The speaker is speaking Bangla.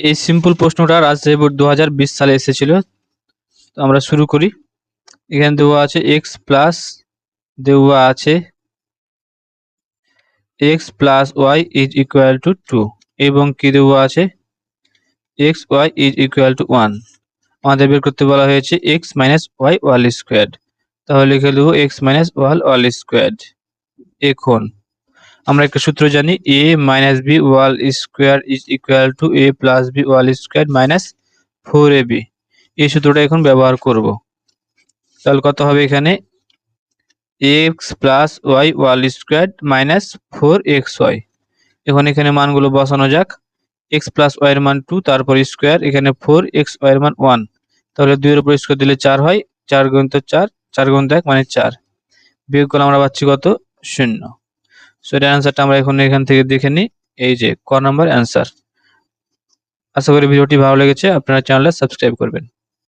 এই সিম্পল প্রশ্নটা রাজশাহী বোর্ড দু সালে এসেছিল। তো আমরা শুরু করি। এখানে দেওয়া আছে এক্স প্লাস দেওয়া আছে x plus y is equal to two এবং কি দেওয়া আছে? X y is equal to one আমাদের বের করতে বলা হয়েছে x minus y whole square তাহলে লিখে দেবো x minus whole whole square এখন আমরা একটা সূত্র জানি a minus b whole square is equal to a plus b whole square minus four a b এই সূত্রটা এখন ব্যবহার করব। তাহলে কত হবে এখানে? X plus y whole square minus four x y এখন এখানে মানগুলো বসানো যাক। এক্স প্লাস ওয়াই এর মান টু তারপর স্কোয়ার এখানে ফোর এক্স ওয়াই এর মান ওয়ান তাহলে দুইয়ের উপর স্কোয়ার দিলে চার হয়, চার গুণিত চার চার গুণিত এক মানে চার। বিয়োগ করলে আমরা পাচ্ছি কত? শূন্য। সো এটার অ্যান্সারটা আমরা এখন এখান থেকে দেখে নিই। এই যে, ক নাম্বার অ্যান্সার আশা করি ভিডিওটি ভালো লেগেছে। আপনারা চ্যানেলটা সাবস্ক্রাইব করবেন।